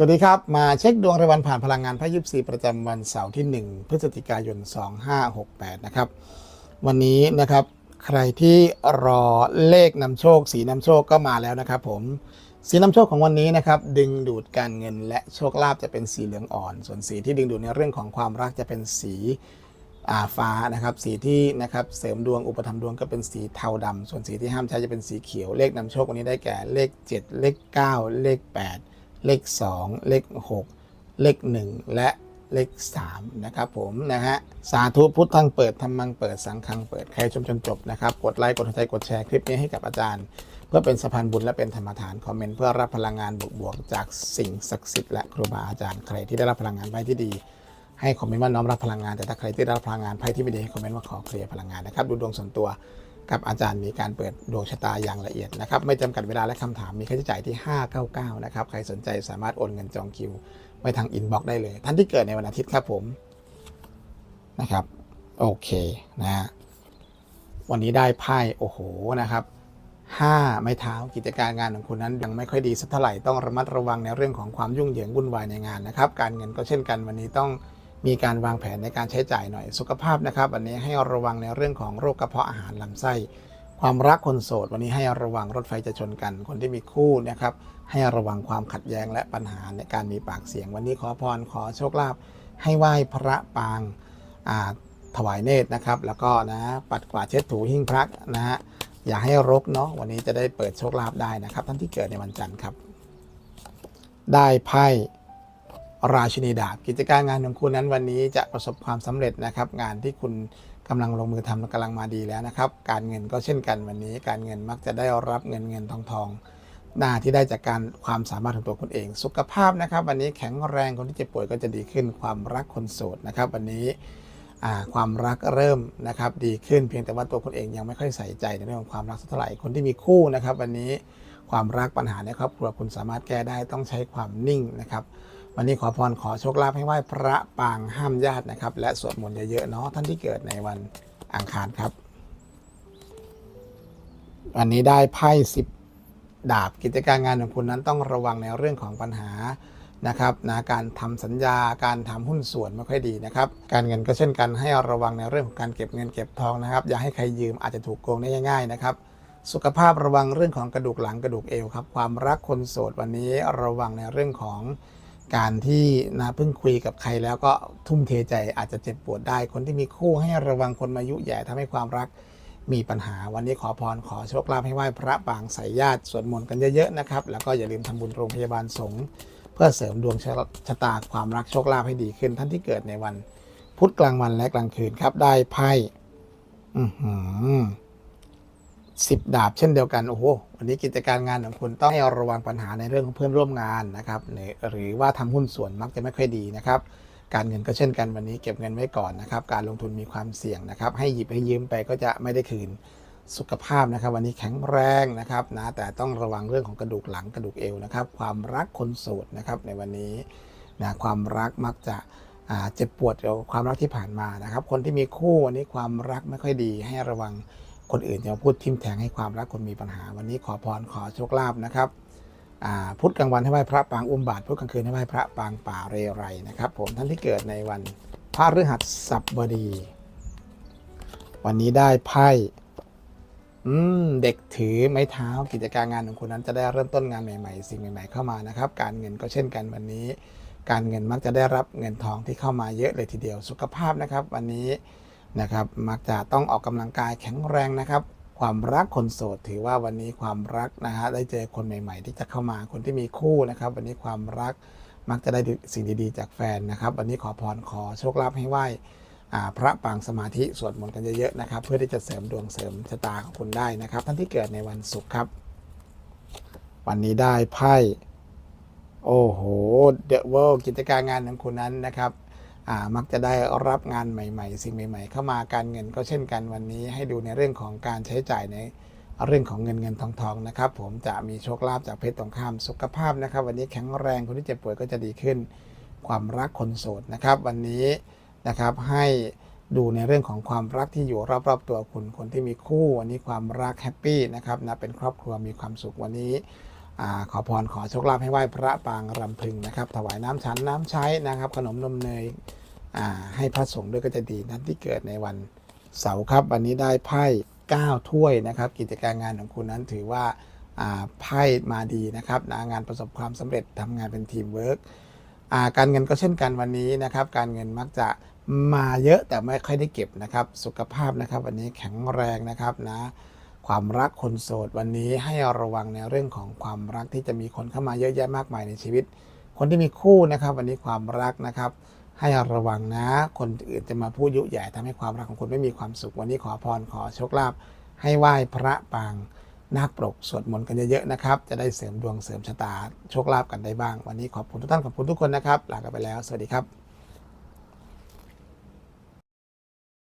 สวัสดีครับ มาเช็คดวงรายวันผ่านพลังงานไพ่ยิปซีประจำวันเสาร์ที่ 1 พฤศจิกายน 2568 นะครับ วันนี้นะครับใครที่รอเลขนำโชค สีนำโชคก็มาแล้วนะครับผมสีนำโชคของวันนี้นะครับดึงดูดการเงินและโชคลาภจะเป็นสีเหลืองอ่อน ส่วนสีที่ดึงดูดในเรื่องของความรักจะเป็นสีอาฟ้านะครับสีที่นะครับเสริมดวงอุปธรรมดวงก็เป็นสีเทาดำส่วนสีที่ห้ามใช้จะเป็นสีเขียวเลขนำโชควันนี้ได้แก่เลข 7 เลข 9 เลข 8 เลข 2 เลข 6 เลข 1 และเลข 3 นะครับผมนะฮะสาธุพุทธังเปิดธรรมังเปิดสังฆังเปิด ใครชมจนจบนะครับ กดไลค์กดหัวใจกดแชร์คลิปนี้ให้กับอาจารย์ เพื่อเป็นสะพานบุญและเป็นธรรมทานคอมเมนต์เพื่อรับพลังงานบวกๆจากสิ่งศักดิ์สิทธิ์และครูบาอาจารย์ใครที่ได้รับพลังงานไพ่ที่ดีให้คอมเมนต์ว่าน้อมรับพลังงานแต่ถ้าใครที่ได้รับพลังงานไพ่ที่ไม่ดีให้คอมเมนต์ว่าขอเคลียร์พลังงานนะครับดูดวงส่วนตัว กับอาจารย์มีการเปิดดวงชะตาอย่างละเอียดนะครับไม่จำกัดเวลาและคำถามมีค่าใช้จ่ายที่ 599 นะครับ ใครสนใจสามารถโอนเงินจองคิว ไปทางอินบ็อกซ์ได้เลย ท่านที่เกิดในวันอาทิตย์ครับผมนะครับ โอเคนะฮะวันนี้ได้ไพ่โอ้โหนะครับห้าไม้เท้ากิจการงานของคุณนั้นยังไม่ค่อยดีสักเท่าไหร่ต้องระมัดระวังในเรื่องของความยุ่งเหยิงวุ่นวายในงานนะครับ การเงินก็เช่นกันวันนี้ต้อง มีการวางแผนในการใช้จ่ายหน่อยสุขภาพนะครับวันนี้ให้ระวังในเรื่องของโรคกระเพาะอาหารลำไส้ ความรักคนโสด วันนี้ให้ระวังรถไฟจะชนกัน คนที่มีคู่นะครับให้ระวังความขัดแย้งและปัญหาในการมีปากเสียง วันนี้ขอพรขอโชคลาภให้ไหว้พระปางถวายเนตรนะครับ แล้วก็นะปัดกวาดเช็ดถูหิ้งพระนะฮะอย่าให้รกเนาะวันนี้จะได้เปิดโชคลาภได้นะครับ ท่านที่เกิดในวันจันทร์ครับ ได้ไพ่ ราชินีดาบกิจการงานของคุณนั้นวันนี้จะประสบความสำเร็จนะครับ งานที่คุณกำลังลงมือทำกำลังมาดีแล้วนะครับ การเงินก็เช่นกันวันนี้ การเงินมักจะได้รับเงินเงินทองทองหน้าที่ได้จากการความสามารถของตัวคุณเอง สุขภาพนะครับ วันนี้แข็งแรงคนที่เจ็บป่วยก็จะดีขึ้น ความรักคนโสดนะครับ วันนี้ความรักเริ่มนะครับดีขึ้นเพียงแต่ว่าตัวคุณเองยังไม่ค่อยใส่ใจในเรื่องของความรักสักเท่าไหร่คนที่มีคู่นะครับ วันนี้ความรักปัญหาในครอบครัวคุณสามารถแก้ได้ต้องใช้ความนิ่งนะครับ วันนี้ขอพรขอโชคลาภให้ไหว้พระปางห้ามญาตินะครับ และสวดมนต์เยอะๆเนาะท่านที่เกิดในวันอังคารครับ วันนี้ได้ไพ่สิบดาบกิจการงานของคุณนั้นต้องระวังในเรื่องของปัญหานะครับนะการทำสัญญาการทำหุ้นส่วนไม่ค่อยดีนะครับ การเงินก็เช่นกันให้ระวังในเรื่องของการเก็บเงินเก็บทองนะครับ อย่าให้ใครยืมอาจจะถูกโกงได้ง่ายๆนะครับ สุขภาพระวังเรื่องของกระดูกหลังกระดูกเอวครับ ความรักคนโสดวันนี้ระวังในเรื่องของ การที่นะเพิ่งคุยกับใครแล้วก็ทุ่มเทใจอาจจะเจ็บปวดได้ คนที่มีคู่ให้ระวังคนมายุแย่ทำให้ความรักมีปัญหา วันนี้ขอพรขอโชคลาภให้ไหว้พระปางสายญาติสวดมนต์กันเยอะๆนะครับ แล้วก็อย่าลืมทำบุญโรงพยาบาลสงฆ์เพื่อเสริมดวงชะตาความรักโชคลาภให้ดีขึ้น ท่านที่เกิดในวัน พุธกลางวันและกลางคืนครับได้ไพ่อือหือ สิบดาบเช่นเดียวกัน โอ้โห วันนี้กิจการงานของคุณต้องให้ระวังปัญหาในเรื่องของเพื่อนร่วมงานนะครับหรือว่าทำหุ้นส่วนมักจะไม่ค่อยดีนะครับ การเงินก็เช่นกันวันนี้เก็บเงินไว้ก่อนนะครับ การลงทุนมีความเสี่ยงนะครับ ให้หยิบให้ยืมไปก็จะไม่ได้คืน สุขภาพนะครับ วันนี้แข็งแรงนะครับนะ แต่ต้องระวังเรื่องของกระดูกหลังกระดูกเอวนะครับ ความรักคนโสดนะครับในวันนี้นะความรักมักจะเจ็บปวดกับความรักที่ผ่านมานะครับ คนที่มีคู่วันนี้ความรักไม่ค่อยดีให้ระวัง คนอื่นจะมาพูดทิมแทงให้ความรักคนมีปัญหา วันนี้ขอพรขอโชคลาภนะครับพุธกลางวันให้ไหว้พระปางอุ้มบาทพุธกลางคืนให้ไหว้พระปางป่าเรไรนะครับ ผมท่านที่เกิดในวันพระฤหัสบดี วันนี้ได้ไพ่เด็กถือไม้เท้ากิจการงานของคุณนั้นจะได้เริ่มต้นงานใหม่ๆ สิ่งใหม่ ๆเข้ามานะครับ การเงินก็เช่นกันวันนี้ การเงินมักจะได้รับเงินทองที่เข้ามาเยอะเลยทีเดียวสุขภาพนะครับ วันนี้ นะครับ มักจะต้องออกกำลังกายแข็งแรงนะครับ ความรักคนโสดถือว่าวันนี้ความรักนะฮะได้เจอคนใหม่ ๆ ที่จะเข้ามาคนที่มีคู่นะครับ วันนี้ความรักมักจะได้สิ่งดีๆ จากแฟนนะครับ วันนี้ขอพรขอโชคลาภให้ไหว้อ่าพระปางสมาธิสวดมนต์กันเยอะๆนะครับ เพื่อที่จะเสริมดวงเสริมชะตาของคุณได้นะครับ ท่านที่เกิดในวันศุกร์ครับ วันนี้ได้ไพ่โอ้โหเดอะเวิลกิจการงานของคุณนั้นนะครับ มักจะได้รับงานใหม่ ๆ สิ่งใหม่ ๆ เข้ามาการเงินก็เช่นกันวันนี้ ให้ดูในเรื่องของการใช้จ่ายในเรื่องของเงินเงินทองทองนะครับผมจะมีโชคลาภจากเพศตรงข้ามสุขภาพนะครับ วันนี้แข็งแรงคนที่เจ็บป่วยก็จะดีขึ้น ความรักคนโสดนะครับ วันนี้นะครับให้ดูในเรื่องของความรักที่อยู่รอบๆตัวคุณคนที่มีคู่ วันนี้ความรักแฮปปี้นะครับนะเป็นครอบครัวมีความสุขวันนี้ ขอพรขอโชคลาภให้ไหว้พระปางรำพึงนะครับ ถวายน้ำฉันน้ำใช้นะครับ ขนมนมเนยให้พระสงฆ์ด้วยก็จะดีนั้นที่เกิดในวันเสาร์ครับ วันนี้ได้ไพ่9ถ้วยนะครับ กิจการงานของคุณนั้นถือว่าไพ่มาดีนะครับนะงานประสบความสำเร็จทำงานเป็นทีมเวิร์กการเงินก็เช่นกันวันนี้นะครับ การเงินมักจะมาเยอะแต่ไม่ค่อยได้เก็บนะครับ สุขภาพนะครับ วันนี้แข็งแรงนะครับนะ ความรักคนโสดวันนี้ให้ระวังในเรื่องของความรักที่จะมีคนเข้ามาเยอะแยะมากมายในชีวิต คนที่มีคู่นะครับ วันนี้ความรักนะครับ ให้ระวังนะ คนอื่นจะมาพูดยุแย่ทำให้ความรักของคุณไม่มีความสุข วันนี้ขอพรขอโชคลาภให้ไหว้พระปางนาคปรกสวดมนต์กันเยอะๆนะครับ จะได้เสริมดวงเสริมชะตาโชคลาภกันได้บ้าง วันนี้ขอบคุณทุกท่านขอบคุณทุกคนนะครับลากันไปแล้ว สวัสดีครับ